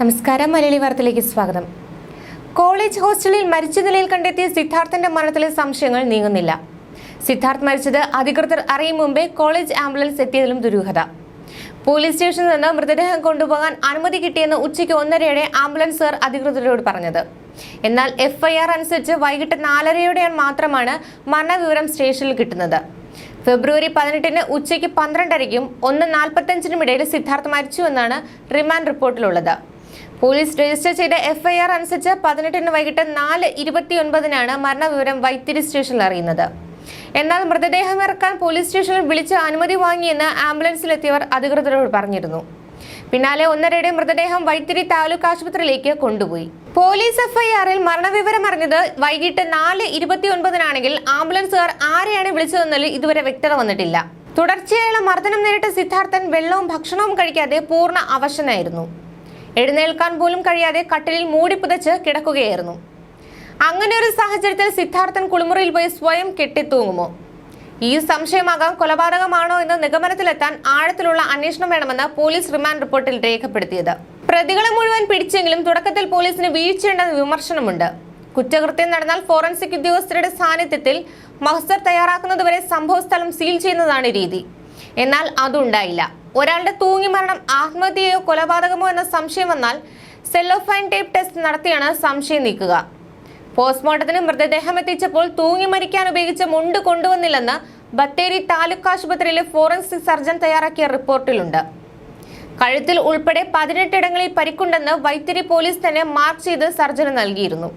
നമസ്കാരം മലയാളി വാർത്തയിലേക്ക് സ്വാഗതം. കോളേജ് ഹോസ്റ്റലിൽ മരിച്ച നിലയിൽ കണ്ടെത്തിയ സിദ്ധാർത്ഥന്റെ മരണത്തിലെ സംശയങ്ങൾ നീങ്ങുന്നില്ല. സിദ്ധാർത്ഥ് മരിച്ചത് അധികൃതർ അറിയും മുമ്പേ കോളേജ് ആംബുലൻസ് എത്തിയതിലും ദുരൂഹത. പോലീസ് സ്റ്റേഷനിൽ നിന്ന് മൃതദേഹം കൊണ്ടുപോകാൻ അനുമതി കിട്ടിയെന്ന് ഉച്ചയ്ക്ക് ഒന്നരയോടെ ആംബുലൻസുകാർ അധികൃതരോട് പറഞ്ഞത്. എന്നാൽ എഫ്ഐആർ അനുസരിച്ച് വൈകിട്ട് നാലരയോടെ മാത്രമാണ് മരണവിവരം സ്റ്റേഷനിൽ കിട്ടുന്നത്. ഫെബ്രുവരി പതിനെട്ടിന് ഉച്ചയ്ക്ക് പന്ത്രണ്ടരയ്ക്കും ഒന്ന് നാൽപ്പത്തഞ്ചിനും ഇടയിൽ സിദ്ധാർത്ഥ് മരിച്ചു എന്നാണ് റിമാൻഡ് റിപ്പോർട്ടിലുള്ളത്. പോലീസ് രജിസ്റ്റർ ചെയ്ത എഫ്ഐആർ അനുസരിച്ച് പതിനെട്ടിന് വൈകിട്ട് നാല് ഇരുപത്തിയൊൻപതിനാണ് മരണവിവരം വൈത്തിരി സ്റ്റേഷനിൽ അറിയുന്നത്. എന്നാൽ മൃതദേഹം ഇറക്കാൻ പോലീസ് സ്റ്റേഷനിൽ വിളിച്ച് അനുമതി വാങ്ങിയെന്ന് ആംബുലൻസിലെത്തിയവർ അധികൃതരോട് പറഞ്ഞിരുന്നു. പിന്നാലെ ഒന്നരയുടെ മൃതദേഹം വൈത്തിരി താലൂക്ക് ആശുപത്രിയിലേക്ക് കൊണ്ടുപോയി. പോലീസ് എഫ്ഐആറിൽ മരണവിവരം അറിഞ്ഞത് വൈകിട്ട് നാല് ഇരുപത്തിയൊൻപതിനാണെങ്കിൽ ആംബുലൻസുകാർ ആരെയാണ് വിളിച്ചതെന്നതിൽ ഇതുവരെ വ്യക്തത വന്നിട്ടില്ല. തുടർച്ചയായുള്ള മർദ്ദനം നേരിട്ട സിദ്ധാർത്ഥൻ വെള്ളവും ഭക്ഷണവും കഴിക്കാതെ പൂർണ അവശനായിരുന്നു. എഴുന്നേൽക്കാൻ പോലും കഴിയാതെ കട്ടിലിൽ മൂടി പുതച്ച് കിടക്കുകയായിരുന്നു. അങ്ങനെ ഒരു സാഹചര്യത്തിൽ സിദ്ധാർത്ഥൻ കുളിമുറിയിൽ പോയി സ്വയം കെട്ടിത്തൂങ്ങുമോ? ഈ സംശയമാകാം കൊലപാതകമാണോ എന്ന് നിഗമനത്തിലെത്താൻ ആഴത്തിലുള്ള അന്വേഷണം വേണമെന്ന് പോലീസ് റിമാൻഡ് റിപ്പോർട്ടിൽ രേഖപ്പെടുത്തിയത്. പ്രതികളെ മുഴുവൻ പിടിച്ചെങ്കിലും തുടക്കത്തിൽ പോലീസിന് വീഴ്ചയുണ്ടെന്ന് വിമർശനമുണ്ട്. കുറ്റകൃത്യം നടന്നാൽ ഫോറൻസിക് ഉദ്യോഗസ്ഥരുടെ സാന്നിധ്യത്തിൽ മഹസർ തയ്യാറാക്കുന്നതുവരെ സംഭവസ്ഥലം സീൽ ചെയ്യുന്നതാണ് രീതി. എന്നാൽ അതുണ്ടായില്ല. ഒരാളുടെ തൂങ്ങി മരണം ആത്മഹത്യയോ കൊലപാതകമോ എന്ന സംശയം വന്നാൽ സെല്ലോഫൈൻ ടേപ്പ് ടെസ്റ്റ് നടത്തിയാണ് സംശയം നീക്കുക. പോസ്റ്റ്മോർട്ടത്തിന് മൃതദേഹം എത്തിച്ചപ്പോൾ തൂങ്ങി മരിക്കാൻ ഉപയോഗിച്ച മുണ്ട് കൊണ്ടുവന്നില്ലെന്ന് ബത്തേരി താലൂക്ക് ആശുപത്രിയിലെ ഫോറൻസിക് സർജൻ തയ്യാറാക്കിയ റിപ്പോർട്ടിലുണ്ട്. കഴുത്തിൽ ഉൾപ്പെടെ പതിനെട്ടിടങ്ങളിൽ പരിക്കുണ്ടെന്ന് വൈത്തിരി പോലീസ് തന്നെ മാർക്ക് ചെയ്ത് സർജന് നൽകിയിരുന്നു.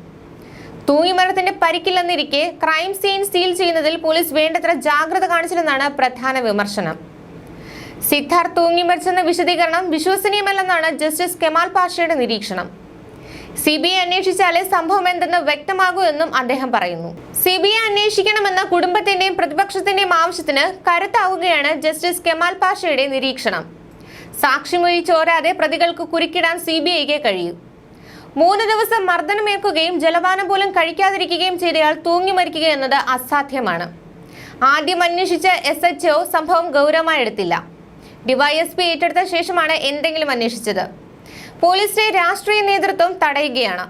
തൂങ്ങിമരത്തിന്റെ പരിക്കില്ലെന്നിരിക്കെ ക്രൈം സീൻ സീൽ ചെയ്യുന്നതിൽ പോലീസ് വേണ്ടത്ര ജാഗ്രത കാണിച്ചില്ലെന്നാണ് പ്രധാന വിമർശനം. സിദ്ധാർത്ഥ് തൂങ്ങി മരിച്ചെന്ന വിശദീകരണം വിശ്വസനീയമല്ലെന്നാണ് ജസ്റ്റിസ് കെമാൽ പാഷയുടെ നിരീക്ഷണം. സി ബി ഐ അന്വേഷിച്ചാലേ സംഭവം എന്തെന്ന് വ്യക്തമാകൂ എന്നും അദ്ദേഹം പറയുന്നു. സി ബി ഐ അന്വേഷിക്കണമെന്ന കുടുംബത്തിന്റെയും പ്രതിപക്ഷത്തിന്റെയും ആവശ്യത്തിന് കരുത്താവുകയാണ് ജസ്റ്റിസ് കെമാൽ പാഷയുടെ നിരീക്ഷണം. സാക്ഷിമൊഴി ചോരാതെ പ്രതികൾക്ക് കുരുക്കിടാൻ സി ബി ഐക്ക് കഴിയും. മൂന്ന് ദിവസം മർദ്ദനമേൽക്കുകയും ജലപാനം പോലും കഴിക്കാതിരിക്കുകയും ചെയ്തയാൾ തൂങ്ങി മരിക്കുക എന്നത് അസാധ്യമാണ്. ആദ്യം അന്വേഷിച്ച എസ് എച്ച് സംഭവം ഗൗരവമായി എടുത്തില്ല. ഡിവൈഎസ്പി ഏറ്റെടുത്ത ശേഷമാണ് എന്തെങ്കിലും അന്വേഷിച്ചത്. പോലീസിന്റെ രാഷ്ട്രീയ നേതൃത്വം തടയുകയാണ്.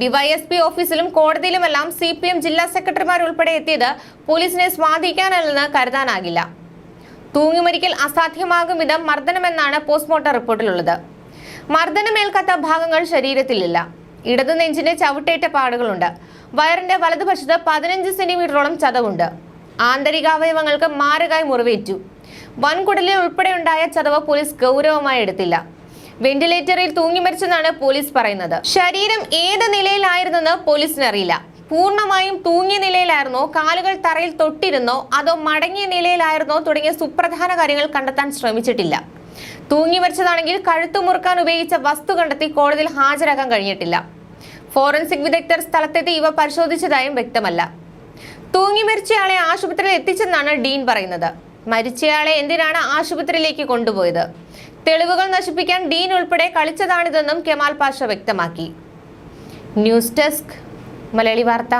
ഡിവൈഎസ്പി ഓഫീസിലും കോടതിയിലുമെല്ലാം സി പി എം ജില്ലാ സെക്രട്ടറിമാർ ഉൾപ്പെടെ എത്തിയത് പോലീസിനെ സ്വാധീനിക്കാനല്ലെന്ന് കരുതാനാകില്ല. തൂങ്ങിമരിക്കൽ അസാധ്യമാകും വിധം മർദ്ദനമെന്നാണ് പോസ്റ്റ്മോർട്ടം റിപ്പോർട്ടിലുള്ളത്. മർദ്ദനമേൽക്കാത്ത ഭാഗങ്ങൾ ശരീരത്തിലില്ല. ഇടതു നെഞ്ചിന് ചവിട്ടേറ്റ പാടുകളുണ്ട്. വയറിന്റെ വലതുവശത്ത് പതിനഞ്ച് സെന്റിമീറ്ററോളം ചതവുണ്ട്. ആന്തരികാവയവങ്ങൾക്ക് മാരകായി മുറിവേറ്റു. വൻകുടലിൽ ഉൾപ്പെടെയുണ്ടായ ചതവ് പോലീസ് ഗൗരവമായി എടുത്തില്ല. വെന്റിലേറ്ററിൽ തൂങ്ങി മരിച്ചെന്നാണ് പോലീസ് പറയുന്നത്. ശരീരം ഏത് നിലയിലായിരുന്നെന്ന് പോലീസിനറിയില്ല. പൂർണമായും തൂങ്ങിയ നിലയിലായിരുന്നോ കാലുകൾ തറയിൽ തൊട്ടിരുന്നോ അതോ മടങ്ങിയ നിലയിലായിരുന്നോ തുടങ്ങിയ സുപ്രധാന കാര്യങ്ങൾ കണ്ടെത്താൻ ശ്രമിച്ചിട്ടില്ല. തൂങ്ങി മരിച്ചതാണെങ്കിൽ കഴുത്തു മുറുക്കാൻ ഉപയോഗിച്ച വസ്തു കണ്ടെത്തി കോടതിയിൽ ഹാജരാക്കാൻ കഴിഞ്ഞിട്ടില്ല. ഫോറൻസിക് വിദഗ്ധർ സ്ഥലത്തെത്തി ഇവ പരിശോധിച്ചതായും വ്യക്തമല്ല. തൂങ്ങി മരിച്ചയാളെ ആശുപത്രിയിൽ എത്തിച്ചെന്നാണ് ഡീൻ പറയുന്നത്. മരിച്ചയാളെ എന്തിനാണ് ആശുപത്രിയിലേക്ക് കൊണ്ടുപോയത്? തെളിവുകൾ നശിപ്പിക്കാൻ ഡീൻ ഉൾപ്പെടെ കളിച്ചതാണിതെന്നും കെമാൽ പാഷ വ്യക്തമാക്കി. ന്യൂസ് ഡെസ്ക് മലയാളി വാർത്ത.